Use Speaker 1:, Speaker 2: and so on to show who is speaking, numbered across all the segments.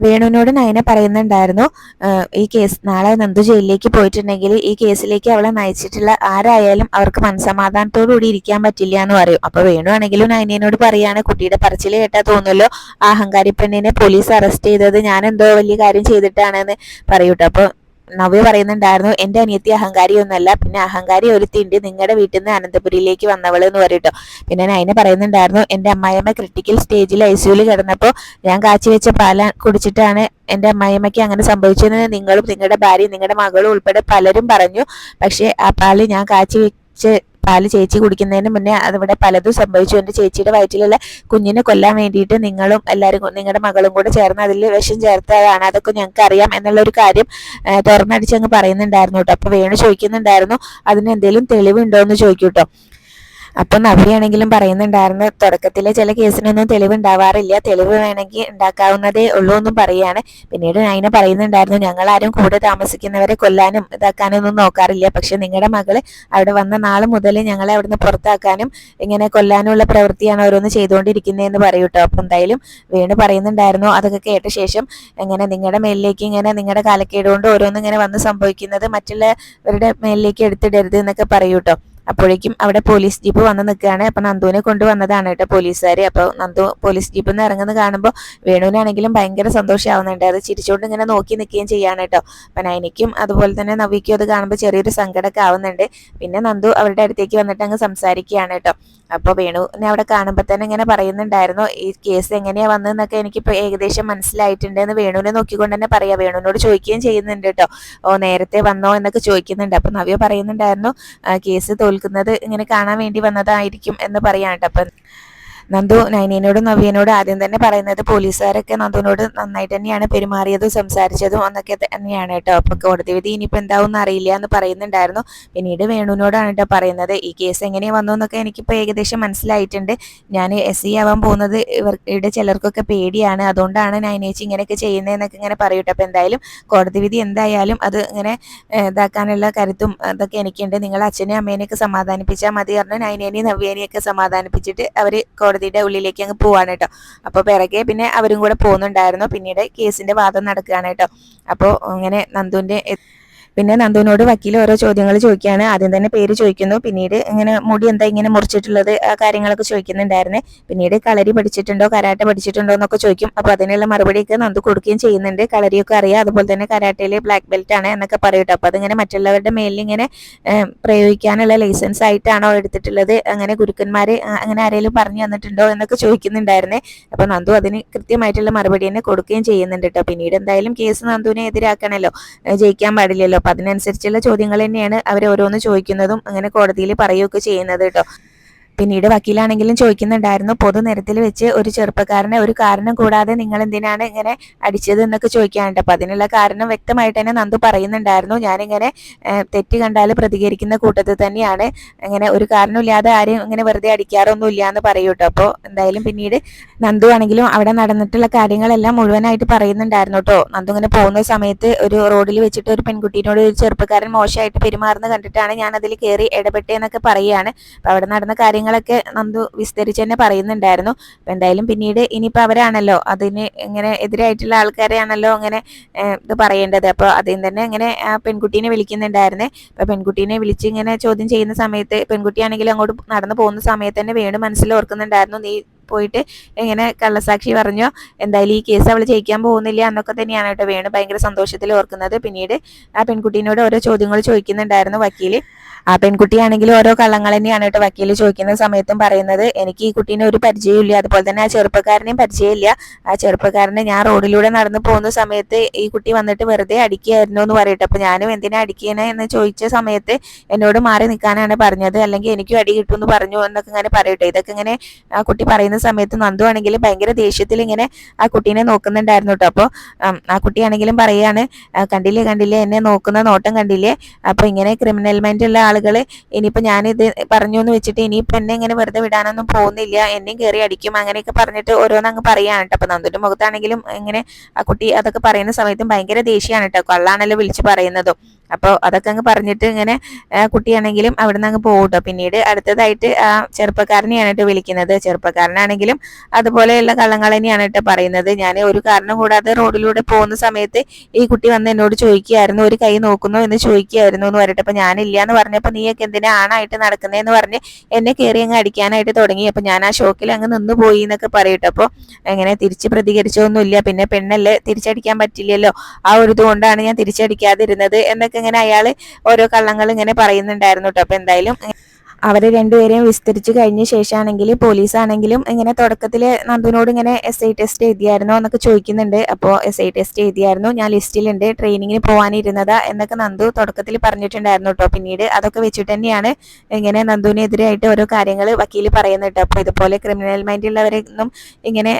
Speaker 1: വേണുവിനോട് നയന പറയുന്നുണ്ടായിരുന്നു ഈ കേസ് നാളെ നന്ദു ജയിലിലേക്ക് പോയിട്ടുണ്ടെങ്കിൽ ഈ കേസിലേക്ക് അവളെ നയിച്ചിട്ടുള്ള ആരായാലും അവർക്ക് മനസമാധാനത്തോടു കൂടി ഇരിക്കാൻ പറ്റില്ല എന്ന് പറയും. അപ്പൊ വേണു ആണെങ്കിലും നയനയോട് പറയാണ് കുട്ടിയുടെ പറച്ചിൽ കേട്ടാ തോന്നുമല്ലോ അഹങ്കാരി പെണ്ണിനെ പോലീസ് അറസ്റ്റ് ചെയ്തത് ഞാൻ എന്തോ വലിയ കാര്യം ചെയ്തിട്ടാണെന്ന് പറയൂട്ടോ. അപ്പൊ നവ്യ പറയുന്നുണ്ടായിരുന്നു എന്റെ അനിയത്തി അഹങ്കാരിയൊന്നുമല്ല. പിന്നെ അഹങ്കാരി ഒരുത്തിണ്ട് നിങ്ങളുടെ വീട്ടിൽ നിന്ന് അനന്തപുരിയിലേക്ക് വന്നവൾ എന്ന് പറയട്ടോ. പിന്നെ നയന പറയുന്നുണ്ടായിരുന്നു എന്റെ അമ്മായിയമ്മ ക്രിട്ടിക്കൽ സ്റ്റേജിൽ ഐ സിയുയിൽ കിടന്നപ്പോൾ ഞാൻ കാച്ചി വെച്ച പാല കുടിച്ചിട്ടാണ് എന്റെ അമ്മായിയമ്മയ്ക്ക് അങ്ങനെ സംഭവിച്ചതെന്ന് നിങ്ങളും നിങ്ങളുടെ ഭാര്യയും നിങ്ങളുടെ മകളും ഉൾപ്പെടെ പലരും പറഞ്ഞു. പക്ഷേ ആ പാൽ ഞാൻ കാച്ചി വെച്ച് പാൽ ചേച്ചി കുടിക്കുന്നതിന് മുന്നേ അതിവിടെ പലതും സംഭവിച്ചു. എന്റെ ചേച്ചിയുടെ വയറ്റിലുള്ള കുഞ്ഞിനെ കൊല്ലാൻ വേണ്ടിയിട്ട് നിങ്ങളും എല്ലാവരും നിങ്ങളുടെ മകളും കൂടെ ചേർന്ന് അതിൽ വിഷം ചേർത്തതാണ്. അതൊക്കെ ഞങ്ങൾക്ക് അറിയാം എന്നുള്ള ഒരു കാര്യം തുറന്നടിച്ച് അങ്ങ് പറയുന്നുണ്ടായിരുന്നു കേട്ടോ. അപ്പോൾ വേണു ചോദിക്കുന്നുണ്ടായിരുന്നു. അതിന് എന്തെങ്കിലും തെളിവുണ്ടോ എന്ന് ചോദിക്കൂട്ടോ അപ്പൊ നവ്യാണെങ്കിലും പറയുന്നുണ്ടായിരുന്നു തുടക്കത്തിലെ ചില കേസിനൊന്നും തെളിവ് ഉണ്ടാവാറില്ല തെളിവ് വേണമെങ്കിൽ ഉണ്ടാക്കാവുന്നതേ ഉള്ളൂ എന്നും പറയാണ് പിന്നീട് നൈന പറയുന്നുണ്ടായിരുന്നു ഞങ്ങൾ ആരും കൂടെ താമസിക്കുന്നവരെ കൊല്ലാനും ഇതാക്കാനും ഒന്നും നോക്കാറില്ല. പക്ഷെ നിങ്ങളുടെ മകൾ അവിടെ വന്ന നാൾ മുതൽ ഞങ്ങളെ അവിടുന്ന് പുറത്താക്കാനും ഇങ്ങനെ കൊല്ലാനുള്ള പ്രവൃത്തിയാണ് ഓരോന്ന് ചെയ്തുകൊണ്ടിരിക്കുന്നതെന്ന് പറയൂട്ടോ അപ്പൊ എന്തായാലും വീണ് പറയുന്നുണ്ടായിരുന്നു. അതൊക്കെ കേട്ട ശേഷം എങ്ങനെ നിങ്ങളുടെ മേലിലേക്ക് ഇങ്ങനെ നിങ്ങളുടെ കാലക്കേട് കൊണ്ട് ഓരോന്ന് ഇങ്ങനെ വന്ന് സംഭവിക്കുന്നത് മറ്റുള്ളവരുടെ മേലിലേക്ക് എടുത്തിടരുത് എന്നൊക്കെ പറയൂട്ടോ അപ്പോഴേക്കും അവിടെ പോലീസ് ജീപ്പ് വന്ന് നിൽക്കുകയാണ്. അപ്പം നന്ദുവിനെ കൊണ്ടുവന്നതാണ് കേട്ടോ പോലീസുകാർ അപ്പോൾ നന്ദു പോലീസ് ജീപ്പിൽ നിന്ന് ഇറങ്ങുന്നത് കാണുമ്പോൾ വേണുവിനാണെങ്കിലും ഭയങ്കര സന്തോഷമാവുന്നുണ്ട് അത് ചിരിച്ചുകൊണ്ട് ഇങ്ങനെ നോക്കി നിൽക്കുകയും ചെയ്യാണ് കേട്ടോ. അപ്പം നൈനിക്കും അതുപോലെ തന്നെ നവിക്കും അത് കാണുമ്പോൾ ചെറിയൊരു സങ്കടമൊക്കെ ആവുന്നുണ്ട്. പിന്നെ നന്ദു അവരുടെ അടുത്തേക്ക് വന്നിട്ട് അങ്ങ് സംസാരിക്കുകയാണ് കേട്ടോ. അപ്പോൾ വേണുവിനെ അവിടെ കാണുമ്പോൾ തന്നെ ഇങ്ങനെ പറയുന്നുണ്ടായിരുന്നു ഈ കേസ് എങ്ങനെയാണ് വന്നതെന്നൊക്കെ എനിക്കിപ്പോൾ ഏകദേശം മനസ്സിലായിട്ടുണ്ട് എന്ന് വേണുവിനെ നോക്കിക്കൊണ്ട് തന്നെ പറയാം. വേണുവിനോട് ചോദിക്കുകയും ചെയ്യുന്നുണ്ട് കേട്ടോ. ഓ നേരത്തെ വന്നോ എന്നൊക്കെ ചോദിക്കുന്നുണ്ട്. അപ്പം നവ്യ പറയുന്നുണ്ടായിരുന്നു കേസ് തോൽക്കുന്നത് ഇങ്ങനെ കാണാൻ വേണ്ടി വന്നതായിരിക്കും എന്ന് പറയാണ്ട് അപ്പൊ നന്ദു നൈനീനോടും നവ്യനോടും ആദ്യം തന്നെ പറയുന്നത് പോലീസുകാരൊക്കെ നന്ദുവിനോട് നന്നായിട്ട് തന്നെയാണ് പെരുമാറിയതും സംസാരിച്ചതും എന്നൊക്കെ തന്നെയാണ് കേട്ടോ. അപ്പൊ കോടതി വിധി ഇനിയിപ്പോ എന്താവും അറിയില്ല എന്ന് പറയുന്നുണ്ടായിരുന്നു. പിന്നീട് വേണുവിനോടാണ് കേട്ടോ പറയുന്നത്. ഈ കേസ് എങ്ങനെയാ വന്നു എന്നൊക്കെ എനിക്കിപ്പോ ഏകദേശം മനസ്സിലായിട്ടുണ്ട്. ഞാൻ എസ് സി ആവാൻ പോകുന്നത് ഇവരുടെ ചിലർക്കൊക്കെ പേടിയാണ്. അതുകൊണ്ടാണ് നൈനേച്ചി ഇങ്ങനെയൊക്കെ ചെയ്യുന്നതെന്നൊക്കെ ഇങ്ങനെ പറയൂട്ടോ അപ്പൊ എന്തായാലും കോടതി വിധി എന്തായാലും അത് ഇങ്ങനെ ഇതാക്കാനുള്ള കരുത്തും അതൊക്കെ എനിക്കുണ്ട്. നിങ്ങൾ അച്ഛനെയും അമ്മേനെയൊക്കെ സമാധാനിപ്പിച്ചാൽ മതി പറഞ്ഞു നൈനേനെയും നവ്യേനെയൊക്കെ സമാധാനിപ്പിച്ചിട്ട് അവർ കോടതിയുടെ ഉള്ളിലേക്ക് അങ്ങ് പോവാണ് കേട്ടോ. അപ്പോൾ പിറകെ പിന്നെ അവരും കൂടെ പോകുന്നുണ്ടായിരുന്നു. പിന്നീട് കേസിന്റെ വാദം നടക്കുകയാണ് കേട്ടോ. അപ്പോൾ അങ്ങനെ നന്ദുവിന്റെ പിന്നെ നന്ദുവിനോട് വക്കീൽ ഓരോ ചോദ്യങ്ങൾ ചോദിക്കുകയാണ് ആദ്യം തന്നെ പേര് ചോദിക്കുന്നു. പിന്നീട് ഇങ്ങനെ മുടി എന്താ ഇങ്ങനെ മുറിച്ചിട്ടുള്ളത് ആ കാര്യങ്ങളൊക്കെ ചോദിക്കുന്നുണ്ടായിരുന്നേ. പിന്നീട് കളരി പഠിച്ചിട്ടുണ്ടോ കരാട്ട പഠിച്ചിട്ടുണ്ടോ എന്നൊക്കെ ചോദിക്കും. അപ്പോൾ അതിനുള്ള മറുപടിയൊക്കെ നന്ദു കൊടുക്കുകയും ചെയ്യുന്നുണ്ട്. കളരിയൊക്കെ അറിയാം. അതുപോലെ തന്നെ കരാട്ടയിൽ ബ്ലാക്ക് ബെൽറ്റ് ആണ് എന്നൊക്കെ പറയട്ടോ അപ്പോൾ അതിങ്ങനെ മറ്റുള്ളവരുടെ മേലിൽ ഇങ്ങനെ പ്രയോഗിക്കാനുള്ള ലൈസൻസ് ആയിട്ടാണോ എടുത്തിട്ടുള്ളത്? അങ്ങനെ ഗുരുക്കന്മാര് അങ്ങനെ ആരെങ്കിലും പറഞ്ഞു തന്നിട്ടുണ്ടോ എന്നൊക്കെ ചോദിക്കുന്നുണ്ടായിരുന്നേ. അപ്പോൾ നന്ദു അതിന് കൃത്യമായിട്ടുള്ള മറുപടി തന്നെ കൊടുക്കുകയും ചെയ്യുന്നുണ്ട് കേട്ടോ. പിന്നീട് എന്തായാലും കേസ് നന്ദുവിനെ എതിരാക്കണല്ലോ. ഏഹ് ജയിക്കാൻ പാടില്ലല്ലോ. അപ്പൊ അതിനനുസരിച്ചുള്ള ചോദ്യങ്ങൾ തന്നെയാണ് അവർ ഓരോന്ന് ചോദിക്കുന്നതും അങ്ങനെ കോടതിയിൽ പറയുകയൊക്കെ ചെയ്യുന്നത് കേട്ടോ. പിന്നീട് വക്കീലാണെങ്കിലും ചോദിക്കുന്നുണ്ടായിരുന്നു പൊതുനിരത്തിൽ വെച്ച് ഒരു ചെറുപ്പക്കാരനെ ഒരു കാരണം കൂടാതെ നിങ്ങൾ എന്തിനാണ് ഇങ്ങനെ അടിച്ചത്? എന്നൊക്കെ ചോദിക്കാനുണ്ട്. അപ്പൊ അതിനുള്ള കാരണം വ്യക്തമായിട്ട് തന്നെ നന്ദു പറയുന്നുണ്ടായിരുന്നു. ഞാനിങ്ങനെ തെറ്റ് കണ്ടാൽ പ്രതികരിക്കുന്ന കൂട്ടത്തിൽ തന്നെയാണ് ഇങ്ങനെ ഒരു കാരണമില്ലാതെ ആരെയും ഇങ്ങനെ വെറുതെ അടിക്കാറൊന്നും ഇല്ല എന്ന് പറയൂട്ടോ. അപ്പോൾ എന്തായാലും പിന്നീട് നന്ദു ആണെങ്കിലും അവിടെ നടന്നിട്ടുള്ള കാര്യങ്ങളെല്ലാം മുഴുവനായിട്ട് പറയുന്നുണ്ടായിരുന്നു കേട്ടോ. നന്ദു ഇങ്ങനെ പോകുന്ന സമയത്ത് ഒരു റോഡിൽ വെച്ചിട്ട് ഒരു പെൺകുട്ടീനോട് ഒരു ചെറുപ്പക്കാരൻ മോശമായിട്ട് പെരുമാറുന്നത് കണ്ടിട്ടാണ് ഞാൻ അതിൽ കയറി ഇടപെട്ടെന്നൊക്കെ പറയുകയാണ്. അപ്പൊ അവിടെ നടന്ന കാര്യങ്ങളൊക്കെ നന്ദു വിസ്തരിച്ച് തന്നെ പറയുന്നുണ്ടായിരുന്നു. അപ്പൊ എന്തായാലും പിന്നീട് ഇനിയിപ്പോ അവരാണല്ലോ അതിന് ഇങ്ങനെ എതിരായിട്ടുള്ള ആൾക്കാരെയാണല്ലോ അങ്ങനെ ഇത് പറയേണ്ടത്. അപ്പൊ അതിൽ തന്നെ ഇങ്ങനെ പെൺകുട്ടീനെ വിളിക്കുന്നുണ്ടായിരുന്നേ. അപ്പൊ പെൺകുട്ടീനെ വിളിച്ച് ഇങ്ങനെ ചോദ്യം ചെയ്യുന്ന സമയത്ത് പെൺകുട്ടിയാണെങ്കിലും അങ്ങോട്ട് നടന്നു പോകുന്ന സമയത്ത് തന്നെ വീണ്ടും മനസ്സിൽ ഓർക്കുന്നുണ്ടായിരുന്നു. നീ പോയിട്ട് ഇങ്ങനെ കള്ളസാക്ഷി പറഞ്ഞു എന്തായാലും ഈ കേസ് അവൾ ജയിക്കാൻ പോകുന്നില്ല എന്നൊക്കെ തന്നെയാണ് കേട്ടോ വേണു ഭയങ്കര സന്തോഷത്തിൽ ഓർക്കുന്നത്. പിന്നീട് ആ പെൺകുട്ടീനോട് ഓരോ ചോദ്യങ്ങൾ ചോദിക്കുന്നുണ്ടായിരുന്നു വക്കീൽ. ആ പെൺകുട്ടിയാണെങ്കിൽ ഓരോ കള്ളങ്ങൾ തന്നെയാണ് കേട്ടോ വക്കീൽ ചോദിക്കുന്ന സമയത്തും പറയുന്നത്. എനിക്ക് ഈ കുട്ടീനെ ഒരു പരിചയമില്ല അതുപോലെ തന്നെ ആ ചെറുപ്പക്കാരനെയും പരിചയമില്ല. ആ ചെറുപ്പക്കാരനെ ഞാൻ റോഡിലൂടെ നടന്നു പോകുന്ന സമയത്ത് ഈ കുട്ടി വന്നിട്ട് വെറുതെ അടിക്കുകയായിരുന്നു എന്ന് പറയട്ടെ. അപ്പൊ ഞാനും എന്തിനാ അടിക്കണേ എന്ന് ചോദിച്ച സമയത്ത് എന്നോട് മാറി നിൽക്കാനാണ് പറഞ്ഞത്. അല്ലെങ്കിൽ എനിക്കും അടി കിട്ടും എന്ന് പറഞ്ഞു എന്നൊക്കെ ഇങ്ങനെ പറയട്ടെ. ഇതൊക്കെ ഇങ്ങനെ ആ കുട്ടി പറയുന്ന സമയത്ത് നന്ദു ആണെങ്കിലും ഭയങ്കര ദേഷ്യത്തിൽ ഇങ്ങനെ ആ കുട്ടീനെ നോക്കുന്നുണ്ടായിരുന്നു കേട്ടോ അപ്പോൾ ആ കുട്ടിയാണെങ്കിലും പറയാണ് "ആ, കണ്ടില്ലേ കണ്ടില്ലേ എന്നെ നോക്കുന്ന നോട്ടം കണ്ടില്ലേ? അപ്പൊ ഇങ്ങനെ ക്രിമിനൽ മൈൻഡ് ഉള്ള ആളുകൾ ഇനിയിപ്പോൾ ഞാനിത് പറഞ്ഞു എന്ന് വെച്ചിട്ട് ഇനിയിപ്പോൾ എന്നെ ഇങ്ങനെ വെറുതെ വിടാനൊന്നും പോകുന്നില്ല എന്നെയും കയറി അടിക്കും അങ്ങനെയൊക്കെ പറഞ്ഞിട്ട് ഓരോന്ന് അങ്ങ് പറയാണ് കേട്ടോ അപ്പൊ നന്ദുന്റെ മുഖത്താണെങ്കിലും ഇങ്ങനെ ആ കുട്ടി അതൊക്കെ പറയുന്ന സമയത്തും ഭയങ്കര ദേഷ്യമാണ് കേട്ടോ കള്ളാണല്ലോ വിളിച്ച് പറയുന്നതും. അപ്പോൾ അതൊക്കെ അങ്ങ് പറഞ്ഞിട്ട് ഇങ്ങനെ കുട്ടിയാണെങ്കിലും കുട്ടിയാണെങ്കിലും അവിടുന്ന് അങ്ങ് പോകും കേട്ടോ പിന്നീട് അടുത്തതായിട്ട് ആ ചെറുപ്പക്കാരനെയാണ് കേട്ടോ വിളിക്കുന്നത്. ചെറുപ്പക്കാരനാണെങ്കിലും അതുപോലെയുള്ള കള്ളങ്ങൾ തന്നെയാണ് കേട്ടോ പറയുന്നത്. ഞാൻ ഒരു കാരണം കൂടാതെ റോഡിലൂടെ പോകുന്ന സമയത്ത് ഈ കുട്ടി വന്ന് എന്നോട് ചോദിക്കുകയായിരുന്നു ഒരു കൈ നോക്കുന്നു എന്ന് ചോദിക്കുകയായിരുന്നു എന്ന് പറഞ്ഞിട്ട്. അപ്പൊ ഞാനില്ല എന്ന് പറഞ്ഞപ്പോൾ നീയൊക്കെ എന്തിനാ ആണായിട്ട് നടക്കുന്നതെന്ന് പറഞ്ഞ് എന്നെ കയറി അങ്ങ് അടിക്കാനായിട്ട് തുടങ്ങി. അപ്പൊ ഞാൻ ആ ഷോക്കിൽ അങ്ങ് നിന്ന് പോയി എന്നൊക്കെ പറയട്ടെ അപ്പോൾ എങ്ങനെ തിരിച്ച് പ്രതികരിച്ചൊന്നുമില്ല. പിന്നെ പെണ്ണല്ലേ തിരിച്ചടിക്കാൻ പറ്റില്ലല്ലോ. ആ ഒരു ഇതുകൊണ്ടാണ് ഞാൻ തിരിച്ചടിക്കാതിരുന്നത് എന്നൊക്കെ ഇങ്ങനെ അയാൾ ഓരോ കള്ളങ്ങൾ ഇങ്ങനെ പറയുന്നുണ്ടായിരുന്നു കേട്ടോ അപ്പൊ എന്തായാലും അവരെ രണ്ടുപേരെയും വിസ്തരിച്ചു കഴിഞ്ഞ ശേഷമാണെങ്കിൽ പോലീസ് ആണെങ്കിലും ഇങ്ങനെ തുടക്കത്തിൽ നന്ദുവിനോട് ഇങ്ങനെ എസ് ഐ ടെസ്റ്റ് എഴുതിയായിരുന്നോ എന്നൊക്കെ ചോദിക്കുന്നുണ്ട്. അപ്പോൾ എസ് ഐ ടെസ്റ്റ് എഴുതിയായിരുന്നു. ഞാൻ ലിസ്റ്റിലുണ്ട്. ട്രെയിനിങ്ങിന് പോകാനിരുന്നതാ എന്നൊക്കെ നന്ദു തുടക്കത്തിൽ പറഞ്ഞിട്ടുണ്ടായിരുന്നു കേട്ടോ പിന്നീട് അതൊക്കെ വെച്ചിട്ട് തന്നെയാണ് ഇങ്ങനെ നന്ദുവിനെതിരായിട്ട് ഓരോ കാര്യങ്ങൾ വക്കീൽ പറയുന്നുണ്ട് അപ്പോൾ ഇതുപോലെ ക്രിമിനൽ മൈൻഡ് മൈൻഡുള്ളവരൊന്നും ഇങ്ങനെ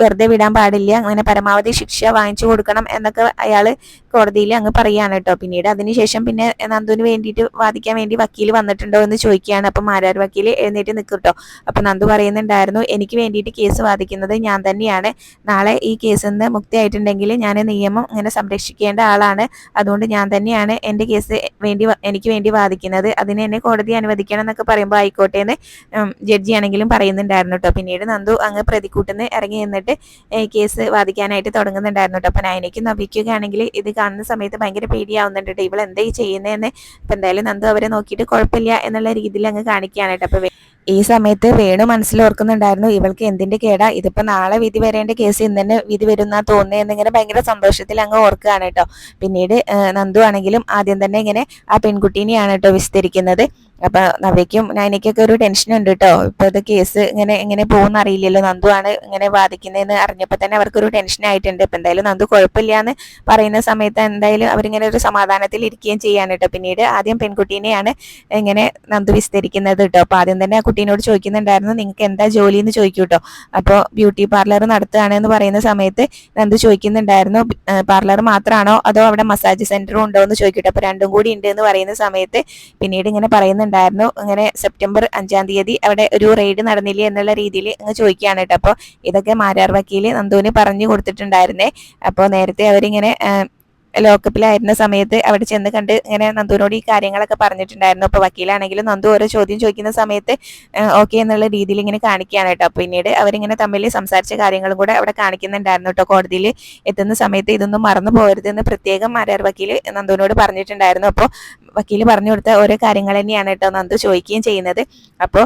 Speaker 1: വെറുതെ വിടാൻ പാടില്ല അങ്ങനെ പരമാവധി ശിക്ഷ വാങ്ങിച്ചു കൊടുക്കണം എന്നൊക്കെ അയാൾ കോടതിയിൽ അങ്ങ് പറയുകയാണ് കേട്ടോ. പിന്നീട് അതിനുശേഷം പിന്നെ നന്ദുവിന് വേണ്ടിയിട്ട് വാദിക്കാൻ വേണ്ടി വക്കീൽ വന്നിട്ടുണ്ടോ എന്ന് ചോദിക്കുകയാണ്. അപ്പം മാരാർ വക്കീൽ എഴുന്നേറ്റ് നിൽക്കും കേട്ടോ. അപ്പം നന്ദു പറയുന്നുണ്ടായിരുന്നു എനിക്ക് വേണ്ടിയിട്ട് കേസ് വാദിക്കുന്നത് ഞാൻ തന്നെയാണ്. നാളെ ഈ കേസിൽ നിന്ന് മുക്തിയായിട്ടുണ്ടെങ്കിൽ ഞാൻ നിയമം ഇങ്ങനെ സംരക്ഷിക്കേണ്ട ആളാണ്. അതുകൊണ്ട് ഞാൻ തന്നെയാണ് എന്റെ കേസ് വേണ്ടി എനിക്ക് വേണ്ടി വാദിക്കുന്നത്. അതിന് എന്നെ കോടതി അനുവദിക്കണം എന്നൊക്കെ പറയുമ്പോൾ ആയിക്കോട്ടെ എന്ന് ജഡ്ജി ആണെങ്കിലും പറയുന്നുണ്ടായിരുന്നു കേട്ടോ. പിന്നീട് നന്ദു അങ്ങ് പ്രതിക്കൂട്ടിന്ന് ഇറങ്ങി ഏ, കേസ് വാദിക്കാനായിട്ട് തുടങ്ങുന്നുണ്ടായിരുന്നു കേട്ടോ അപ്പം നയനയ്ക്ക് നവിക്കുകയാണെങ്കിൽ ഇത് കാണുന്ന സമയത്ത് ഭയങ്കര പേടിയാവുന്നുണ്ട് കേട്ടോ ഇവൾ എന്തായി ചെയ്യുന്നതെന്ന് അപ്പം എന്തായാലും നന്ദു അവരെ നോക്കിയിട്ട് കുഴപ്പമില്ല എന്നുള്ള രീതിയിൽ അങ്ങ് കാണിക്കുകയാണ് കേട്ടോ അപ്പോൾ ഈ സമയത്ത് വേണു മനസ്സിൽ ഓർക്കുന്നുണ്ടായിരുന്നു ഇവൾക്ക് എന്തിന്റെ കേടാ? ഇതിപ്പോ നാളെ വിധി വരേണ്ട കേസ് ഇന്ന് തന്നെ വിധി വരുന്ന തോന്നുന്നത് എന്നിങ്ങനെ ഭയങ്കര സന്തോഷത്തിൽ അങ്ങ് ഓർക്കുകയാണ് കേട്ടോ. പിന്നീട് നന്ദു ആണെങ്കിലും ആദ്യം തന്നെ ഇങ്ങനെ ആ പെൺകുട്ടീനെയാണ് കേട്ടോ വിസ്തരിക്കുന്നത്. അപ്പൊ നവ്യക്കും നൈനയ്ക്കൊക്കെ ഒരു ടെൻഷൻ ഉണ്ട് കേട്ടോ. ഇപ്പൊ ഇത് കേസ് ഇങ്ങനെ എങ്ങനെ പോകുന്ന അറിയില്ലല്ലോ നന്ദു ആണ് ഇങ്ങനെ ബാധിക്കുന്നതെന്ന് അറിഞ്ഞപ്പോ തന്നെ അവർക്കൊരു ടെൻഷൻ ആയിട്ടുണ്ട്. ഇപ്പൊ എന്തായാലും നന്ദു കുഴപ്പമില്ല എന്ന് പറയുന്ന സമയത്ത് എന്തായാലും അവരിങ്ങനെ ഒരു സമാധാനത്തിൽ ഇരിക്കുകയും ചെയ്യാണ് കേട്ടോ. പിന്നീട് ആദ്യം പെൺകുട്ടീനെയാണ് ഇങ്ങനെ നന്ദു വിസ്തരിക്കുന്നത് കേട്ടോ. അപ്പൊ ആദ്യം തന്നെ ആ കുട്ടീനോട് ചോദിക്കുന്നുണ്ടായിരുന്നു നിങ്ങൾക്ക് എന്താ ജോലി എന്ന് ചോദിക്കൂ കേട്ടോ അപ്പോൾ ബ്യൂട്ടി പാർലർ നടത്തുകയാണ് എന്ന് പറയുന്ന സമയത്ത് നന്ദു ചോദിക്കുന്നുണ്ടായിരുന്നു പാർലർ മാത്രമാണോ അതോ അവിടെ മസാജ് സെന്ററും ഉണ്ടോ എന്ന് ചോദിക്കട്ടെ? അപ്പോൾ രണ്ടും കൂടി ഉണ്ട് എന്ന് പറയുന്ന സമയത്ത് പിന്നീട് ഇങ്ങനെ പറയുന്നുണ്ടായിരുന്നു ഇങ്ങനെ സെപ്റ്റംബർ അഞ്ചാം തീയതി അവിടെ ഒരു റെയ്ഡ് നടന്നില്ലേ എന്നുള്ള രീതിയിൽ ഇങ്ങനെ ചോദിക്കുകയാണ് കേട്ടോ. അപ്പോൾ ഇതൊക്കെ മാരാർ വക്കീൽ നന്ദുവിന് പറഞ്ഞു കൊടുത്തിട്ടുണ്ടായിരുന്നേ. അപ്പോൾ നേരത്തെ അവരിങ്ങനെ ലോക്കപ്പിലായിരുന്ന സമയത്ത് അവിടെ ചെന്ന് കണ്ട് ഇങ്ങനെ നന്ദുവിനോട് ഈ കാര്യങ്ങളൊക്കെ പറഞ്ഞിട്ടുണ്ടായിരുന്നു. അപ്പോൾ വക്കീലാണെങ്കിലും നന്ദു ഓരോ ചോദ്യം ചോദിക്കുന്ന സമയത്ത് ഓക്കെ എന്നുള്ള രീതിയിൽ ഇങ്ങനെ കാണിക്കുകയാണ് കേട്ടോ. പിന്നീട് അവരിങ്ങനെ തമ്മിൽ സംസാരിച്ച കാര്യങ്ങളും കൂടെ അവിടെ കാണിക്കുന്നുണ്ടായിരുന്നു കേട്ടോ. കോടതിയിൽ എത്തുന്ന സമയത്ത് ഇതൊന്നും മറന്നു പോകരുതെന്ന് പ്രത്യേകം മാരാർ വക്കീൽ നന്ദുവിനോട് പറഞ്ഞിട്ടുണ്ടായിരുന്നു. അപ്പോൾ വക്കീൽ പറഞ്ഞു കൊടുത്ത ഓരോ കാര്യങ്ങൾ തന്നെയാണ് കേട്ടോ നന്ദു ചോദിക്കുകയും ചെയ്യുന്നത്. അപ്പോൾ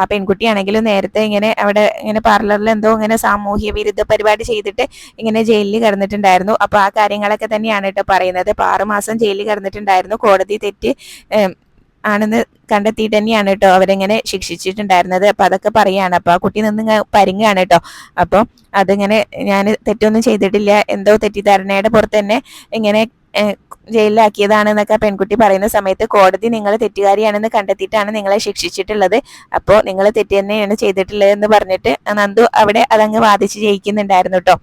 Speaker 1: ആ പെൺകുട്ടിയാണെങ്കിലും നേരത്തെ ഇങ്ങനെ അവിടെ ഇങ്ങനെ പാർലറിൽ എന്തോ ഇങ്ങനെ സാമൂഹ്യ വിരുദ്ധ പരിപാടി ചെയ്തിട്ട് ഇങ്ങനെ ജയിലിൽ കിടന്നിട്ടുണ്ടായിരുന്നു. അപ്പോൾ ആ കാര്യങ്ങളൊക്കെ തന്നെയാണ് കേട്ടോ പറയുന്നത്. അപ്പോൾ ആറുമാസം ജയിലിൽ കിടന്നിട്ടുണ്ടായിരുന്നു. കോടതി തെറ്റ് ആണെന്ന് കണ്ടെത്തിയിട്ട് തന്നെയാണ് കേട്ടോ അവരെങ്ങനെ ശിക്ഷിച്ചിട്ടുണ്ടായിരുന്നത്. അപ്പൊ അതൊക്കെ പറയാണ്. അപ്പോൾ ആ കുട്ടി നിന്ന് പരിങ്ങാണ് കേട്ടോ. അപ്പൊ അതിങ്ങനെ ഞാൻ തെറ്റൊന്നും ചെയ്തിട്ടില്ല. എന്തോ തെറ്റിദ്ധാരണയുടെ പുറത്ത് തന്നെ ഇങ്ങനെ ഏഹ്, ജയിലിലാക്കിയതാണ് എന്നൊക്കെ പെൺകുട്ടി പറയുന്ന സമയത്ത് കോടതി നിങ്ങൾ തെറ്റുകാരിയാണെന്ന് കണ്ടെത്തിയിട്ടാണ് നിങ്ങളെ ശിക്ഷിച്ചിട്ടുള്ളത്. അപ്പോൾ നിങ്ങൾ തെറ്റ് തന്നെയാണ് ചെയ്തിട്ടുള്ളത് എന്ന് പറഞ്ഞിട്ട് നന്ദു അവിടെ അതങ്ങ് വാദിച്ച് ജയിക്കുന്നുണ്ടായിരുന്നു കേട്ടോ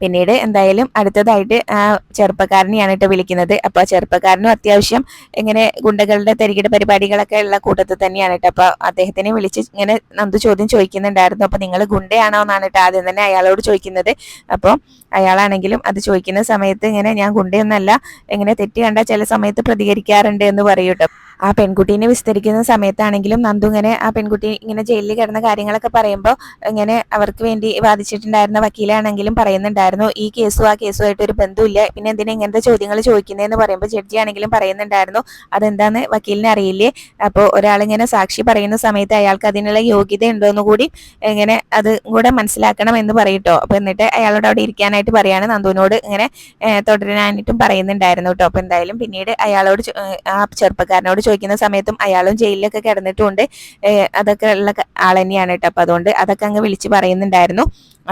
Speaker 1: പിന്നീട് എന്തായാലും അടുത്തതായിട്ട് ആ ചെറുപ്പക്കാരനെയാണ് കേട്ടോ വിളിക്കുന്നത്. അപ്പൊ ആ ചെറുപ്പക്കാരനും അത്യാവശ്യം ഇങ്ങനെ ഗുണ്ടകളുടെ തരികിട പരിപാടികളൊക്കെ ഉള്ള കൂട്ടത്തിൽ തന്നെയാണ് കേട്ടോ അപ്പൊ അദ്ദേഹത്തിനെ വിളിച്ച് ഇങ്ങനെ നന്ദു ചോദ്യം ചോദിക്കുന്നുണ്ടായിരുന്നു. അപ്പൊ നിങ്ങൾ ഗുണ്ടയാണോ? എന്നാണ് കേട്ടോ ആദ്യം തന്നെ അയാളോട് ചോദിക്കുന്നത്. അപ്പോൾ അയാളാണെങ്കിലും അത് ചോദിക്കുന്ന സമയത്ത് ഇങ്ങനെ ഞാൻ ഗുണ്ടയൊന്നല്ല ഇങ്ങനെ തെറ്റ് കണ്ട ചില സമയത്ത് പ്രതികരിക്കാറുണ്ട് എന്ന് പറയൂട്ടോ. ആ പെൺകുട്ടീനെ വിസ്തരിക്കുന്ന സമയത്താണെങ്കിലും നന്ദു ഇങ്ങനെ ആ പെൺകുട്ടി ഇങ്ങനെ ജയിലിൽ കിടന്ന കാര്യങ്ങളൊക്കെ പറയുമ്പോൾ ഇങ്ങനെ അവർക്ക് വേണ്ടി വാദിച്ചിട്ടുണ്ടായിരുന്ന വക്കീലാണെങ്കിലും പറയുന്നുണ്ടായിരുന്നു ഈ കേസും ആ കേസുമായിട്ട് ഒരു ബന്ധമില്ല പിന്നെ എന്തിനാ ഇങ്ങനത്തെ ചോദ്യങ്ങൾ ചോദിക്കുന്നതെന്ന് പറയുമ്പോൾ ജഡ്ജി ആണെങ്കിലും പറയുന്നുണ്ടായിരുന്നു അതെന്താന്ന് വക്കീലിനെ അറിയില്ലേ? അപ്പോൾ ഒരാളിങ്ങനെ സാക്ഷി പറയുന്ന സമയത്ത് അയാൾക്ക് അതിനുള്ള യോഗ്യത ഉണ്ടോ എന്ന് കൂടി ഇങ്ങനെ അത് കൂടെ മനസ്സിലാക്കണം എന്ന് പറയട്ടോ. അപ്പൊ എന്നിട്ട് അയാളോട് അവിടെ ഇരിക്കാനായിട്ട് പറയാണ് നന്ദുവിനോട് ഇങ്ങനെ തുടരാനായിട്ടും പറയുന്നുണ്ടായിരുന്നു കേട്ടോ. അപ്പൊ എന്തായാലും പിന്നീട് അയാളോട് ആ ചെറുപ്പക്കാരനോട് ചോദിക്കുന്ന സമയത്തും അയാളും ജയിലിലൊക്കെ കിടന്നിട്ടുണ്ട്. അതൊക്കെ ഉള്ള ആൾ തന്നെയാണ് കേട്ടോ അപ്പൊ അതുകൊണ്ട് അതൊക്കെ അങ്ങ് വിളിച്ച് പറയുന്നുണ്ടായിരുന്നു.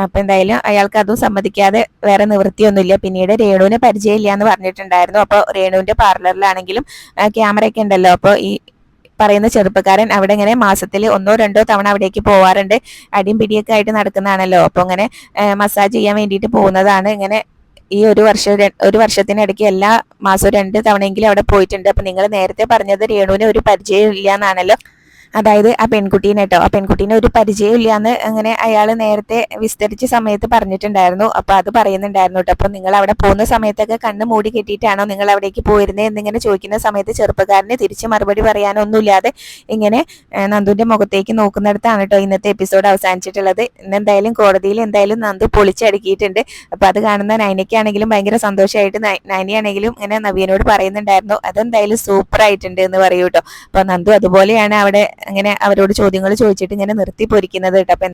Speaker 1: അപ്പൊ എന്തായാലും അയാൾക്ക് അതും സമ്മതിക്കാതെ വേറെ നിവൃത്തിയൊന്നുമില്ല. പിന്നീട് രേണുവിനെ പരിചയമില്ല എന്ന് പറഞ്ഞിട്ടുണ്ടായിരുന്നു. അപ്പോൾ രേണുവിന്റെ പാർലറിലാണെങ്കിലും ക്യാമറയൊക്കെ ഉണ്ടല്ലോ. അപ്പോൾ ഈ പറയുന്ന ചെറുപ്പക്കാരൻ അവിടെ ഇങ്ങനെ മാസത്തിൽ ഒന്നോ രണ്ടോ തവണ അവിടേക്ക് പോവാറുണ്ട്. അടിയും പിടിയൊക്കെ ആയിട്ട് നടക്കുന്നതാണല്ലോ. അപ്പൊ ഇങ്ങനെ മസാജ് ചെയ്യാൻ വേണ്ടിയിട്ട് പോകുന്നതാണ്. ഇങ്ങനെ ഈ ഒരു വർഷം ഒരു വർഷത്തിനിടയ്ക്ക് എല്ലാ മാസവും രണ്ട് തവണയെങ്കിലും അവിടെ പോയിട്ടുണ്ട്. അപ്പൊ നിങ്ങൾ നേരത്തെ പറഞ്ഞത് രേണുവിന് ഒരു പരിചയം ഇല്ല എന്നാണല്ലോ അതായത് ആ പെൺകുട്ടീനെ കേട്ടോ ആ പെൺകുട്ടീനെ ഒരു പരിചയമില്ല എന്ന് അങ്ങനെ അയാൾ നേരത്തെ വിസ്തരിച്ച സമയത്ത് പറഞ്ഞിട്ടുണ്ടായിരുന്നു. അപ്പൊ അത് പറയുന്നുണ്ടായിരുന്നു കേട്ടോ അപ്പൊ നിങ്ങൾ അവിടെ പോകുന്ന സമയത്തൊക്കെ കണ്ണ് മൂടി കെട്ടിയിട്ടാണോ നിങ്ങൾ അവിടേക്ക് പോയിരുന്നത് എന്നിങ്ങനെ ചോദിക്കുന്ന സമയത്ത് ചെറുപ്പക്കാരന് തിരിച്ച് മറുപടി പറയാനൊന്നുമില്ലാതെ ഇങ്ങനെ നന്ദുവിന്റെ മുഖത്തേക്ക് നോക്കുന്നിടത്താണ് കേട്ടോ ഇന്നത്തെ എപ്പിസോഡ് അവസാനിച്ചിട്ടുള്ളത്. ഇന്ന് എന്തായാലും കോടതിയിൽ എന്തായാലും നന്ദു പൊളിച്ചടുക്കിയിട്ടുണ്ട്. അപ്പൊ അത് കാണുന്ന നൈനയ്ക്കാണെങ്കിലും ഭയങ്കര സന്തോഷമായിട്ട് നൈനയാണെങ്കിലും ഇങ്ങനെ നവീനോട് പറയുന്നുണ്ടായിരുന്നു. അതെന്തായാലും സൂപ്പർ ആയിട്ടുണ്ട് എന്ന് പറയൂ കേട്ടോ അപ്പൊ നന്ദു അതുപോലെയാണ് അവിടെ അങ്ങനെ അവരോട് ചോദ്യങ്ങൾ ചോദിച്ചിട്ട് ഇങ്ങനെ നിർത്തി പൊരിക്കുന്നത് കേട്ടോ.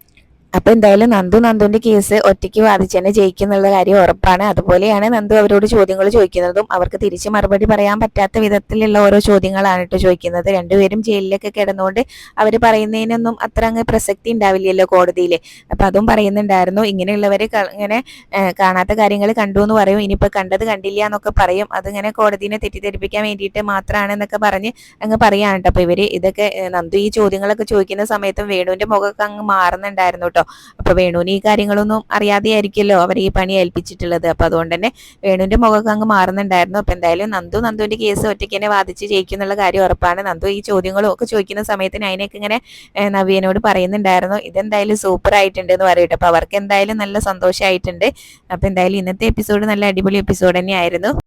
Speaker 1: അപ്പൊ എന്തായാലും നന്ദു നന്ദുവിന്റെ കേസ് ഒറ്റയ്ക്ക് വാദിച്ച് തന്നെ ജയിക്കുന്നുള്ള കാര്യം ഉറപ്പാണ്. അതുപോലെയാണ് നന്ദു അവരോട് ചോദ്യങ്ങൾ ചോദിക്കുന്നതും. അവർക്ക് തിരിച്ച് മറുപടി പറയാൻ പറ്റാത്ത വിധത്തിലുള്ള ഓരോ ചോദ്യങ്ങളാണ് കേട്ടോ ചോദിക്കുന്നത്. രണ്ടുപേരും ജയിലിലൊക്കെ കിടന്നുകൊണ്ട് അവർ പറയുന്നതിനൊന്നും അത്ര അങ്ങ് പ്രസക്തി ഉണ്ടാവില്ലല്ലോ കോടതിയിൽ അപ്പൊ അതും പറയുന്നുണ്ടായിരുന്നു. ഇങ്ങനെയുള്ളവരെ ഇങ്ങനെ കാണാത്ത കാര്യങ്ങൾ കണ്ടു എന്ന് പറയും. ഇനിയിപ്പോ കണ്ടത് കണ്ടില്ല എന്നൊക്കെ പറയും. അതിങ്ങനെ കോടതിനെ തെറ്റിദ്ധരിപ്പിക്കാൻ വേണ്ടിയിട്ട് മാത്രമാണ് എന്നൊക്കെ പറഞ്ഞ് അങ്ങ് പറയാണ് കേട്ടോ അപ്പൊ ഇവർ ഇതൊക്കെ നന്ദു ഈ ചോദ്യങ്ങളൊക്കെ ചോദിക്കുന്ന സമയത്തും വേണുവിന്റെ മുഖമൊക്കെ അങ്ങ് മാറുന്നുണ്ടായിരുന്നു കേട്ടോ അപ്പൊ വേണുവിന് ഈ കാര്യങ്ങളൊന്നും അറിയാതെ ആയിരിക്കുമല്ലോ അവർ ഈ പണി ഏൽപ്പിച്ചിട്ടുള്ളത്. അപ്പൊ അതുകൊണ്ട് തന്നെ വേണുവിന്റെ മുഖമൊക്കെ അങ്ങ് മാറുന്നുണ്ടായിരുന്നു. അപ്പൊ എന്തായാലും നന്ദു നന്ദുവിന്റെ കേസ് ഒറ്റയ്ക്ക് തന്നെ വാദിച്ച് ജയിക്കുന്നുള്ള കാര്യം ഉറപ്പാണ്. നന്ദു ഈ ചോദ്യങ്ങളും ഒക്കെ ചോദിക്കുന്ന സമയത്ത് നൈനയൊക്കെ ഇങ്ങനെ നവീനോട് പറയുന്നുണ്ടായിരുന്നു. ഇതെന്തായാലും സൂപ്പർ ആയിട്ടുണ്ട് എന്ന് പറയട്ടെ അപ്പൊ അവർക്ക് എന്തായാലും നല്ല സന്തോഷമായിട്ടുണ്ട് അപ്പൊ എന്തായാലും ഇന്നത്തെ എപ്പിസോഡ് നല്ല അടിപൊളി എപ്പിസോഡ് തന്നെയായിരുന്നു.